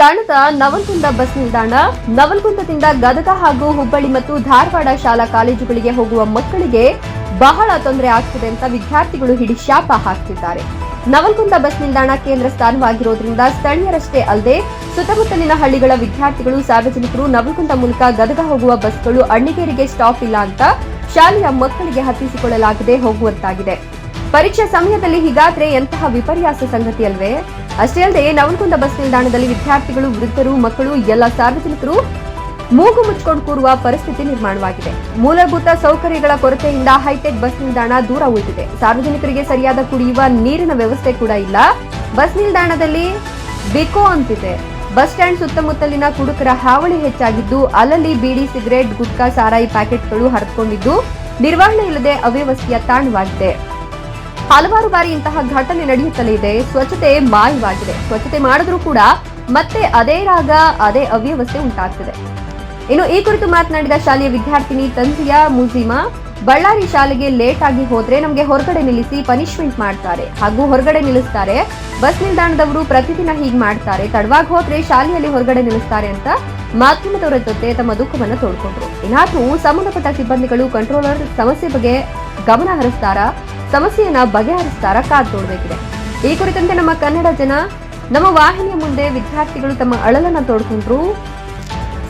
ಕಾಣದ ನವಲ್ಗುಂದ ಬಸ್ ನಿಲ್ದಾಣ, ನವಲ್ಗುಂದದಿಂದ ಗದಗ ಹಾಗೂ ಹುಬ್ಬಳ್ಳಿ ಮತ್ತು ಧಾರವಾಡ ಶಾಲಾ ಕಾಲೇಜುಗಳಿಗೆ ಹೋಗುವ ಮಕ್ಕಳಿಗೆ ಬಹಳ ತೊಂದರೆ ಆಗ್ತಿದೆ ಅಂತ ವಿದ್ಯಾರ್ಥಿಗಳು ಹಿಡಿ ಶಾಪ ಹಾಕ್ತಿದ್ದಾರೆ. ನವಲ್ಗುಂದ ಬಸ್ ನಿಲ್ದಾಣ ಕೇಂದ್ರ ಸ್ಥಾನವಾಗಿರೋದ್ರಿಂದ ಸ್ಥಳೀಯರಷ್ಟೇ ಅಲ್ಲದೆ ಸುತ್ತಮುತ್ತಲಿನ ಹಳ್ಳಿಗಳ ವಿದ್ಯಾರ್ಥಿಗಳು, ಸಾರ್ವಜನಿಕರು ನವಲ್ಗುಂದ ಮೂಲಕ ಗದಗ ಹೋಗುವ ಬಸ್ಗಳು ಅಣ್ಣಿಗೇರಿಗೆ ಸ್ಟಾಪ್ ಇಲ್ಲ ಅಂತ ಶಾಲೆಯ ಮಕ್ಕಳಿಗೆ ಹತ್ತಿಸಿಕೊಳ್ಳಲಾಗದೆ ಹೋಗುವಂತಾಗಿದೆ. ಪರೀಕ್ಷಾ ಸಮಯದಲ್ಲಿ ಹೀಗಾದ್ರೆ ಎಂತಹ ವಿಪರ್ಯಾಸ ಸಂಗತಿ ಅಲ್ವೇ ಅಷ್ಟೇ ಅಲ್ಲದೆ ನವಲಗುಂದ ಬಸ್ ನಿಲ್ದಾಣದಲ್ಲಿ ವಿದ್ಯಾರ್ಥಿಗಳು, ವೃದ್ಧರು, ಮಕ್ಕಳು, ಎಲ್ಲ ಸಾರ್ವಜನಿಕರು ಮೂಗು ಮುಚ್ಕೊಂಡು ಕೂರುವ ಪರಿಸ್ಥಿತಿ ನಿರ್ಮಾಣವಾಗಿದೆ. ಮೂಲಭೂತ ಸೌಕರ್ಯಗಳ ಕೊರತೆಯಿಂದ ಹೈಟೆಕ್ ಬಸ್ ನಿಲ್ದಾಣ ದೂರ ಉಳಿದಿದೆ. ಸಾರ್ವಜನಿಕರಿಗೆ ಸರಿಯಾದ ಕುಡಿಯುವ ನೀರಿನ ವ್ಯವಸ್ಥೆ ಕೂಡ ಇಲ್ಲ. ಬಸ್ ನಿಲ್ದಾಣದಲ್ಲಿ ಬಿಕೋ ಅಂತಿದೆ. ಬಸ್ ಸ್ಟ್ಯಾಂಡ್ ಸುತ್ತಮುತ್ತಲಿನ ಕುಡುಕರ ಹಾವಳಿ ಹೆಚ್ಚಾಗಿದ್ದು, ಅಲ್ಲಲ್ಲಿ ಬೀಡಿ, ಸಿಗರೇಟ್, ಗುಟ್ಕಾ, ಸಾರಾಯಿ ಪ್ಯಾಕೆಟ್ಗಳು ಹರಿದುಕೊಂಡಿದ್ದು, ನಿರ್ವಹಣೆ ಇಲ್ಲದೆ ಅವ್ಯವಸ್ಥೆಯ ತಾಣವಾಗಿದೆ. ಹಲವಾರು ಬಾರಿ ಇಂತಹ ಘಟನೆ ನಡೆಯುತ್ತಲೇ ಇದೆ. ಸ್ವಚ್ಛತೆ ಮಾಯವಾಗಿದೆ. ಸ್ವಚ್ಛತೆ ಮಾಡಿದ್ರೂ ಕೂಡ ಮತ್ತೆ ಅದೇ ರಾಗ, ಅದೇ ಅವ್ಯವಸ್ಥೆ ಉಂಟಾಗ್ತದೆ. ಇನ್ನು ಈ ಕುರಿತು ಮಾತನಾಡಿದ ಶಾಲೆಯ ವಿದ್ಯಾರ್ಥಿನಿ ತಂಜಿಯಾ ಮುಜಿಮಾ, ಬಳ್ಳಾರಿ ಶಾಲೆಗೆ ಲೇಟ್ ಆಗಿ ಹೋದ್ರೆ ನಮಗೆ ಹೊರಗಡೆ ನಿಲ್ಲಿಸಿ ಪನಿಷ್ಮೆಂಟ್ ಮಾಡ್ತಾರೆ. ಹಾಗೂ ಹೊರಗಡೆ ನಿಲ್ಲಿಸ್ತಾರೆ. ಬಸ್ ನಿಲ್ದಾಣದವರು ಪ್ರತಿದಿನ ಹೀಗೆ ಮಾಡ್ತಾರೆ. ತಡವಾಗಿ ಹೋದ್ರೆ ಶಾಲೆಯಲ್ಲಿ ಹೊರಗಡೆ ನಿಲ್ಲಿಸ್ತಾರೆ ಅಂತ ಮಾಧ್ಯಮದವರ ಜೊತೆ ತಮ್ಮ ದುಃಖವನ್ನು ತೋಡ್ಕೊಂಡ್ರು. ಇನ್ನಾದ್ರೂ ಸಂಬಂಧಪಟ್ಟ ಸಿಬ್ಬಂದಿಗಳು ಕಂಟ್ರೋಲರ್ ಸಮಸ್ಯೆ ಬಗ್ಗೆ ಗಮನ ಹರಿಸ್ತಾರಾ? ಸಮಸ್ಯೆಯನ್ನ ಬಗೆಹರಿಸ್ತಾರ ಕಾದ್ ನೋಡಬೇಕಿದೆ. ಈ ಕುರಿತಂತೆ ನಮ್ಮ ಕನ್ನಡ ಜನ, ನಮ್ಮ ವಾಹಿನಿಯ ಮುಂದೆ ವಿದ್ಯಾರ್ಥಿಗಳು ತಮ್ಮ ಅಳಲನ್ನ ತೋಡ್ಕೊಂಡ್ರು.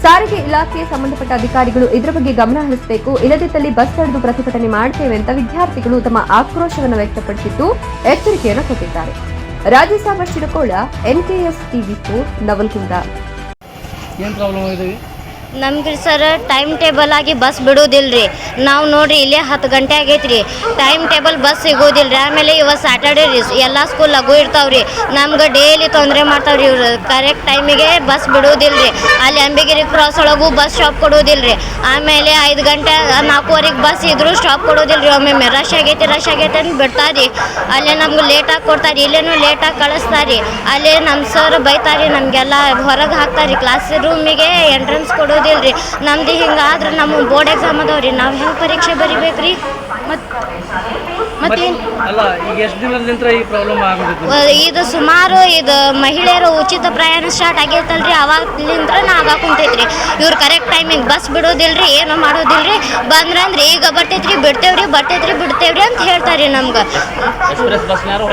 ಸಾರಿಗೆ ಇಲಾಖೆ ಸಂಬಂಧಪಟ್ಟ ಅಧಿಕಾರಿಗಳು ಇದರ ಬಗ್ಗೆ ಗಮನ ಹರಿಸಬೇಕು, ಇಲ್ಲದಿದ್ದಲ್ಲಿ ಬಸ್ ತಡೆದು ಪ್ರತಿಭಟನೆ ಮಾಡ್ತೇವೆ ಅಂತ ವಿದ್ಯಾರ್ಥಿಗಳು ತಮ್ಮ ಆಕ್ರೋಶವನ್ನು ವ್ಯಕ್ತಪಡಿಸಿದ್ದು ಎಚ್ಚರಿಕೆಯನ್ನು ಕೊಟ್ಟಿದ್ದಾರೆ. Rajyasabha Chidakola NKS TV four, Navalgund. ಏನು ಪ್ರಾಬ್ಲಮ್ ಆಗಿದ್ದೀವಿ? ನಮ್ಗೆ ಸರ್ ಟೈಮ್ ಟೇಬಲ್ ಆಗಿ ಬಸ್ ಬಿಡೋದಿಲ್ಲ ರೀ ನಾವು ನೋಡ್ರಿ ಇಲ್ಲೇ ಹತ್ತು ಗಂಟೆ ಆಗೈತೆ ಟೈಮ್ ಟೇಬಲ್ ಬಸ್ ಸಿಗೋದಿಲ್ಲ ರೀ ಆಮೇಲೆ ಇವತ್ತು ಸ್ಯಾಟರ್ಡೇ ರೀ, ಎಲ್ಲ ಸ್ಕೂಲ್ ಲಘು ಇರ್ತಾವೆ ರೀ ನಮ್ಗೆ ಡೈಲಿ ತೊಂದರೆ ಮಾಡ್ತಾವ್ರಿ ಇವರು. ಕರೆಕ್ಟ್ ಟೈಮಿಗೆ ಬಸ್ ಬಿಡೋದಿಲ್ಲ ರೀ ಅಲ್ಲಿ ಅಂಬಿಗಿರಿ ಕ್ರಾಸ್ ಒಳಗೂ ಬಸ್ ಸ್ಟಾಪ್ ಕೊಡೋದಿಲ್ಲ ರೀ ಆಮೇಲೆ ಐದು ಗಂಟೆ, ನಾಲ್ಕೂವರೆಗೆ ಬಸ್ ಇದ್ರೂ ಸ್ಟಾಪ್ ಕೊಡೋದಿಲ್ಲ ರೀ ಒಮ್ಮೆ ರಶ್ ಆಗೈತಿ ರಶ್ ಆಗೈತೆ ಅಂತ ಬಿಡ್ತಾರೆ. ಅಲ್ಲೇ ನಮ್ಗೆ ಲೇಟಾಗಿ ಕೊಡ್ತಾರೆ. ಇಲ್ಲೇನು ಲೇಟಾಗಿ ಕಳಿಸ್ತಾರೆ. ಅಲ್ಲೇ ನಮ್ಮ ಸರ್ ಬೈತಾರೆ, ನಮಗೆಲ್ಲ ಹೊರಗೆ ಹಾಕ್ತಾರೆ. ಕ್ಲಾಸ್ ರೂಮಿಗೆ ಎಂಟ್ರೆನ್ಸ್ ಕೊಡೋದಿಲ್ಲ ರೀ ನಮ್ದು ಹಿಂಗಾದ್ರೆ ನಮ್ಮ ಬೋರ್ಡ್ ಎಕ್ಸಾಮ್ ಅದಾವ ರೀ ನಾವು ಹೆಂಗೆ ಪರೀಕ್ಷೆ ಬರಿಬೇಕು ರೀ ಮತ್ತು ಮತ್ತೇನು ಅಲ್ಲ ಈಗ ಎಷ್ಟು ದಿನದ ನಂತರ ಈ ಪ್ರಾಬ್ಲಮ್ ಆಗೋದಿತ್ತು ಇದು ಸುಮಾರು ಇದು ಮಹಿಳೆಯರು ಉಚಿತ ಪ್ರಯಾಣ ಸ್ಟಾರ್ಟ್ ಆಗೈತಲ್ರಿ ಅವಾಗ್ಲಿಂತ್ರ ನಾ ಆಗಾಕ ಕುಂತೈತ್ರಿ. ಇವ್ರು ಕರೆಕ್ಟ್ ಟೈಮಿಗೆ ಬಸ್ ಬಿಡೋದಿಲ್ರಿ ಏನು ಮಾಡೋದಿಲ್ರಿ. ಬಂದ್ರಂದ್ರೆ ಈಗ ಬರ್ತೈತ್ರಿ ಬಿಡ್ತೇವ್ರಿ ಬರ್ತೈತ್ರಿ ಬಿಡ್ತೇವ್ರಿ ಅಂತ ಹೇಳ್ತಾರೆ ನಮ್ಗೆ. ಎಕ್ಸ್ಪ್ರೆಸ್ ಬಸ್ನಾರು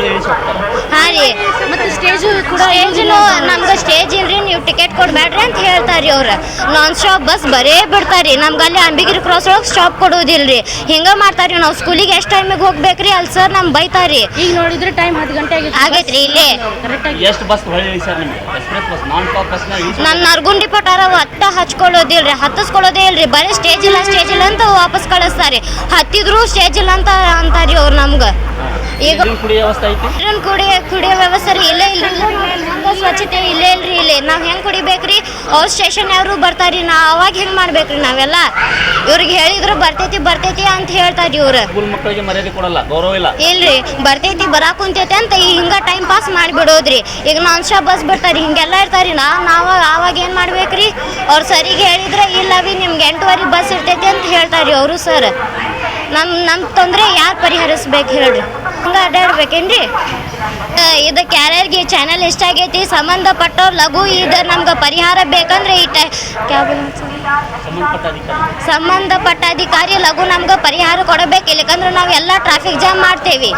ಹಾಂ ರೀ. ಮತ್ತು ಸ್ಟೇಜು ಕೂಡ ಸ್ಟೇಜ್ನು ನಮ್ಗೆ ಸ್ಟೇಜ್ ಇಲ್ರಿ ನೀವು ಟಿಕೆಟ್ ಕೊಡ್ಬೇಡ್ರಿ ಅಂತ ಹೇಳ್ತಾರೆ ಅವ್ರು. ನಾನ್ ಸ್ಟಾಪ್ ಬಸ್ ಬರೇ ಬಿಡ್ತಾರೆ ನಮ್ಗೆ ಅಲ್ಲಿ ಅಂಬಿಗಿರಿ ಕ್ರಾಸ್ ಒಳಗೆ ಸ್ಟಾಪ್ ಕೊಡೋದಿಲ್ರಿ. ಹಿಂಗೆ ಮಾಡ್ತಾರೆ ನಾವು ಸ್ಕೂಲಿಗೆ ಎಷ್ಟು ಟೈಮಿಗೆ ಹೋಗ್ಬೇಕ್ರಿ ಅಲ್ಲಿ ಸರ್ ನಮ್ ಬೈತಾರಿ. ಈಗ ನೋಡಿದ್ರೆ ಟೈಮ್ ಹತ್ತು ಗಂಟೆ ಆಗಿತ್ತು. ಆಗೈತ್ರಿ ಇಲ್ಲಿ. ಎಷ್ಟು ಬಸ್ ಸರ್ ನಿಮಗೆ? ಎಕ್ಸ್ಪ್ರೆಸ್ ಬಸ್ ನಾನ್ ಸ್ಟಾಪ್ ನಮ್ಮ ನರ್ಗುಂಡಿ ಪಟಾರ ಒಟ್ಟ ಹಚ್ಕೊಳ್ಳೋದಿಲ್ರಿ ಹತ್ತಿಸ್ಕೊಳ್ಳೋದೇ ಇಲ್ರಿ. ಬರೀ ಸ್ಟೇಜ್ ಇಲ್ಲ ಸ್ಟೇಜ್ ಇಲ್ಲ ಅಂತ ವಾಪಸ್ ಕಳಿಸ್ತಾರೆ. ಹತ್ತಿದ್ರು ಸ್ಟೇಜ್ ಇಲ್ಲ ಅಂತ ಅಂತಾರಿ ಅವ್ರು ನಮ್ಗೆ. ಈಗ ಕುಡಿಯೋ ವ್ಯವಸ್ಥೆ ಐತಿ? ನೀರಿನ ಕುಡಿಯ ಕುಡಿಯೋ ವ್ಯವಸ್ಥೆ ರೀ. ಇಲ್ಲೇ ಇಲ್ಲ ಸ್ವಚ್ಛತೆ ಇಲ್ಲೇ ಇಲ್ರಿ ಇಲ್ಲಿ. ನಾವು ಹೆಂಗೆ ಕುಡಿಬೇಕ್ರಿ? ಅವ್ರ ಸ್ಟೇಷನ್ ಯಾರು ಬರ್ತಾರಿ? ನಾ ಅವಾಗ ಹೆಂಗೆ ಮಾಡ್ಬೇಕ್ರಿ ನಾವೆಲ್ಲ? ಇವ್ರಿಗೆ ಹೇಳಿದ್ರು ಬರ್ತೈತಿ ಬರ್ತೈತಿ ಅಂತ ಹೇಳ್ತಾರಿ ಇವ್ರು. ಮಕ್ಕಳಿಗೆ ಮರ್ಯಾದೆ ಕೊಡಲ್ಲ. ಇಲ್ಲ. ಇಲ್ರಿ, ಬರ್ತೈತಿ, ಬರಾಕ್ ಕುಂತೈತಿ ಅಂತ ಹಿಂಗ ಟೈಮ್ ಪಾಸ್ ಮಾಡಿಬಿಡೋದ್ರಿ. ಈಗ ನಾನ್ ಸ್ಟಾಪ್ ಬಸ್ ಬಿಡ್ತಾರಿ ಹಿಂಗೆಲ್ಲ ಇರ್ತಾರಿ, ನಾ, ನಾವು ಆವಾಗ ಏನು ಮಾಡ್ಬೇಕ್ರಿ? ಅವ್ರು ಸರಿಗೆ ಹೇಳಿದ್ರೆ, ಇಲ್ಲ ವಿ ನಿಮ್ಗೆ ಎಂಟುವರೆಗೆ ಬಸ್ ಇರ್ತೈತಿ ಅಂತ ಹೇಳ್ತಾರಿ ಅವರು ಸರ್ ನಮ್ಮ ನಮ್ಮ ತೊಂದರೆ ಯಾರು ಪರಿಹರಿಸ್ಬೇಕು ಹೇಳ್ರಿ? ಹಂಗೆ ಅಡ್ಡಾಡ್ಬೇಕೇನ್ರಿ? ಆ, ಇದು ಕ್ಯಾರಿಯರ್ಗೆ ಚಾನಲ್ ಇಷ್ಟ ಆಗೈತಿ ಸಂಬಂಧಪಟ್ಟವ್ರು ಲಘು ಇದು ನಮ್ಗೆ ಪರಿಹಾರ ಬೇಕಂದ್ರೆ ಈ ಟೈ ಸಂಬಂಧಪಟ್ಟ ಅಧಿಕಾರಿ ಸಂಬಂಧಪಟ್ಟ ಅಧಿಕಾರಿ ಲಘು ನಮ್ಗೆ ಪರಿಹಾರ ಕೊಡಬೇಕು. ಇಲ್ಲಕಂದ್ರೆ ನಾವು ಎಲ್ಲ ಟ್ರಾಫಿಕ್ ಜಾಮ್ ಮಾಡ್ತೇವೆ.